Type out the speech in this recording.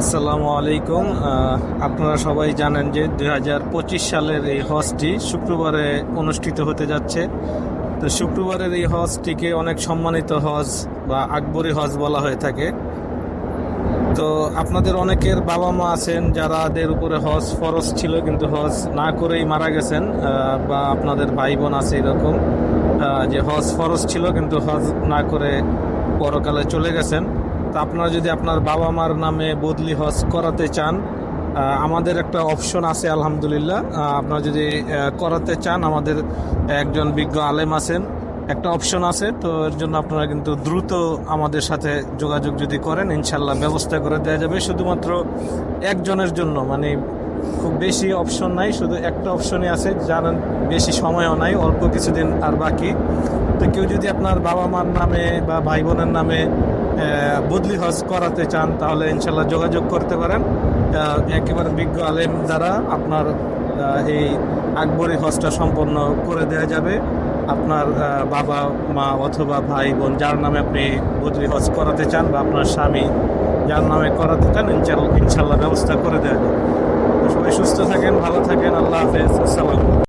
আসসালামু আলাইকুম। আপনারা সবাই জানেন যে দু হাজার পঁচিশ সালের এই হজটি শুক্রবারে অনুষ্ঠিত হতে যাচ্ছে। তো শুক্রবারের এই হজটিকে অনেক সম্মানিত হজ বা আকবরী হজ বলা হয়ে থাকে। তো আপনাদের অনেকের বাবা মা আছেন যারাদের উপরে হজ ফরজ ছিল কিন্তু হজ না করেই মারা গেছেন বা আপনাদের ভাই বোন আছে এরকম যে হজ ফরজ ছিল কিন্তু হজ না করে পরকালে চলে গেছেন। তো আপনারা যদি আপনার বাবা মার নামে বদলি হজ করাতে চান আমাদের একটা অপশন আছে, আলহামদুলিল্লাহ। আপনারা যদি করাতে চান, আমাদের একজন বিজ্ঞ আলেম আছেন, একটা অপশন আছে, তো এর জন্য আপনারা কিন্তু দ্রুত আমাদের সাথে যোগাযোগ যদি করেন, ইনশাল্লাহ ব্যবস্থা করে দেওয়া যাবে। শুধুমাত্র একজনের জন্য মানে খুব বেশি অপশন নাই, শুধু একটা অপশনই আছে জানেন বেশি সময়ও নাই, অল্প কিছুদিন আর বাকি। তো কেউ যদি আপনার বাবা মার নামে বা ভাই বোনের নামে বদলি হজ করাতে চান, তাহলে ইনশাল্লাহ যোগাযোগ করতে পারেন। একেবারে বিজ্ঞ আলেম দ্বারা আপনার এই আকবরী হজটা সম্পন্ন করে দেওয়া যাবে। আপনার বাবা, মা অথবা ভাই বোন যার নামে আপনি বদলি হজ করাতে চান বা আপনার স্বামী, যার নামে করাতে চান ইনশাল্লাহ ইনশাল্লাহ ব্যবস্থা করে দেওয়া যাবে। সবাই সুস্থ থাকেন ভালো থাকেন আল্লাহ হাফেজ আসসালাম